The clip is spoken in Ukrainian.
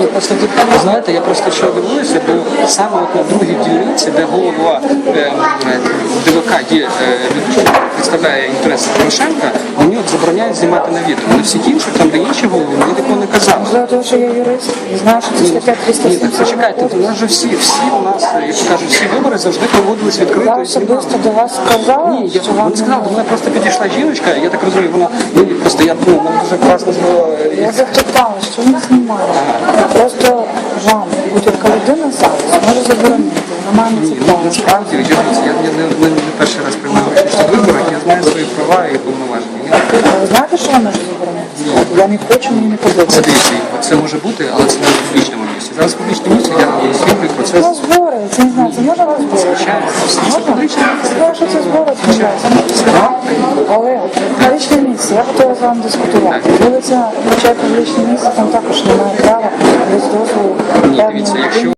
Ні, просто знаєте, я просто що дивуюся, бо саме от на другій дільниці, де голова е, є е, людина, яка представляє інтереси Порошенка, вони от забороняють знімати на відео. На всіх інших, там де інші голови, мені такого не казали. Що я юрист і знаю, що це стаття Ні, так 370. почекайте, у нас же всі, всі у нас, е, як кажуть, всі вибори завжди проводились відкрито. Я і знімали. особисто до вас сказала, Ні, я що вам не сказав, до мене просто підійшла жіночка, я так розумію, вона мені просто я ну, вона дуже класно е, Я запитала, що він знімає. Просто вам, будь-яка людина зараз може заборонити. Це ну насправді я, я, не, не, перший раз приймаю участь у виборах, я знаю свої права і повноваження. Ви знаєте, що вона може заборонити? Я не хочу, мені не це дивіться, це може бути, але це не в публічному місці. Зараз в публічному місці я освітлюю процес. Ну, збори, це не знаю, це може вас? Звичайно, це Можна? публічне місце. Я що це збори, це. Але публічне місце, я готова з вами дискутувати. Вулиця, хоча публічне місце, там також немає права без дозволу. Ні, дивіться, якщо